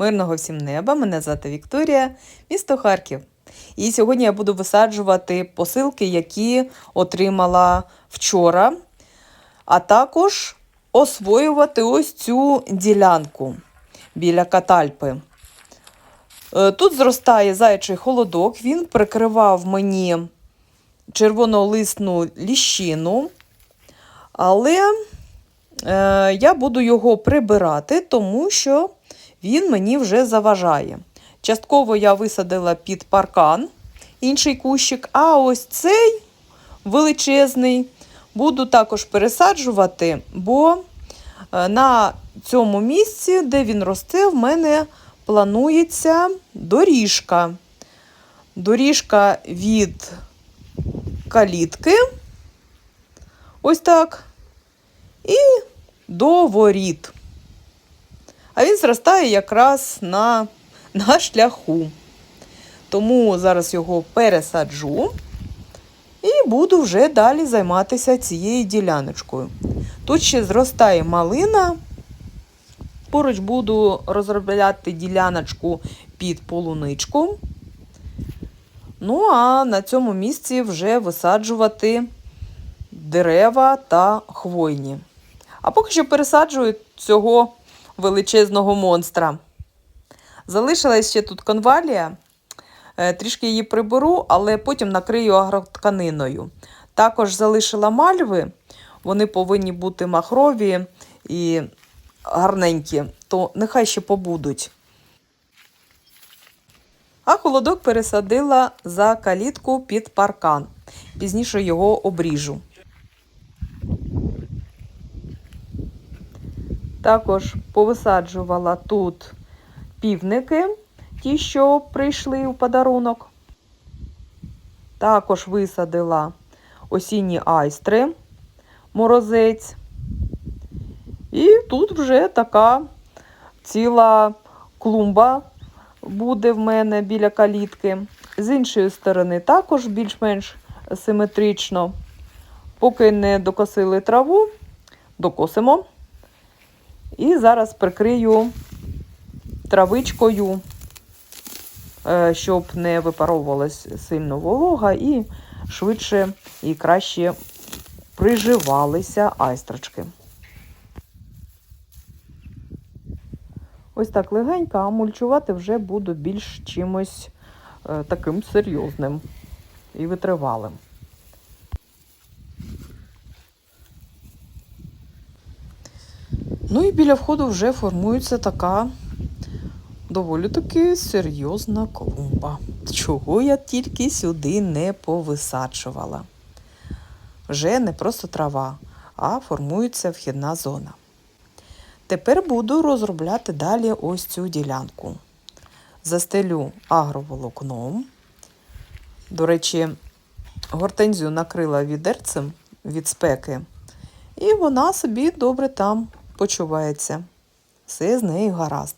Мирного всім неба! Мене звати Вікторія, місто Харків. І сьогодні я буду висаджувати посилки, які отримала вчора, а також освоювати ось цю ділянку біля катальпи. Е, Тут зростає зайчий холодок, він прикривав мені червонолисну ліщину, але е, я буду його прибирати, тому що він мені вже заважає. Частково я висадила під паркан інший кущик, а ось цей величезний буду також пересаджувати, бо е, на цьому місці, де він росте, в мене планується доріжка. Доріжка від калітки, ось так, і до воріт. А він зростає якраз на, на шляху. Тому зараз його пересаджу і буду вже далі займатися цією діляночкою. Тут ще зростає малина. Поруч буду розробляти діляночку під полуничку. Ну, а на цьому місці вже висаджувати дерева та хвойні. А поки що пересаджую цього величезного монстра. Залишилась ще тут конвалія. Е, Трішки її приберу, але потім накрию агротканиною. Також залишила мальви, вони повинні бути махрові і гарненькі, то нехай ще побудуть. А холодок пересадила за калітку під паркан. Пізніше його обріжу. Також повисаджувала тут півники, ті, що прийшли у подарунок. Також висадила осінні айстри, морозець. І тут вже така ціла клумба буде в мене біля калітки. З іншої сторони також більш-менш симетрично. Поки не докосили траву, докосимо. І зараз прикрию травичкою, е, щоб не випаровувалась сильно волога і швидше і краще приживалися айстрочки. Ось так легенько, а мульчувати вже буду більш чимось е, таким серйозним і витривалим. Ну і біля входу вже формується така доволі таки серйозна клумба. Чого я тільки сюди не повисаджувала. Вже не просто трава, а формується вхідна зона. Тепер буду розробляти далі ось цю ділянку. Застелю агроволокном. До речі, гортензію накрила відерцем від спеки, і вона собі добре там почувається. Все з нею гаразд.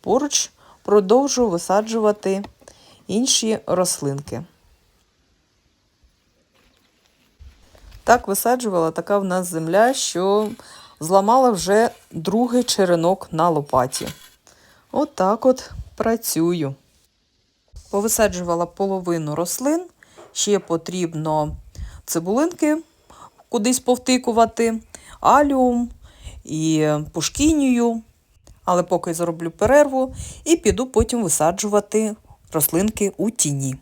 Поруч продовжу висаджувати інші рослинки. Так висаджувала така в нас земля, що зламала вже другий черенок на лопаті. Отак от, от працюю. Повисаджувала половину рослин, ще потрібно цибулинки кудись повтикувати, аліум і пушкінію. Але поки зроблю перерву і піду потім висаджувати рослинки у тіні.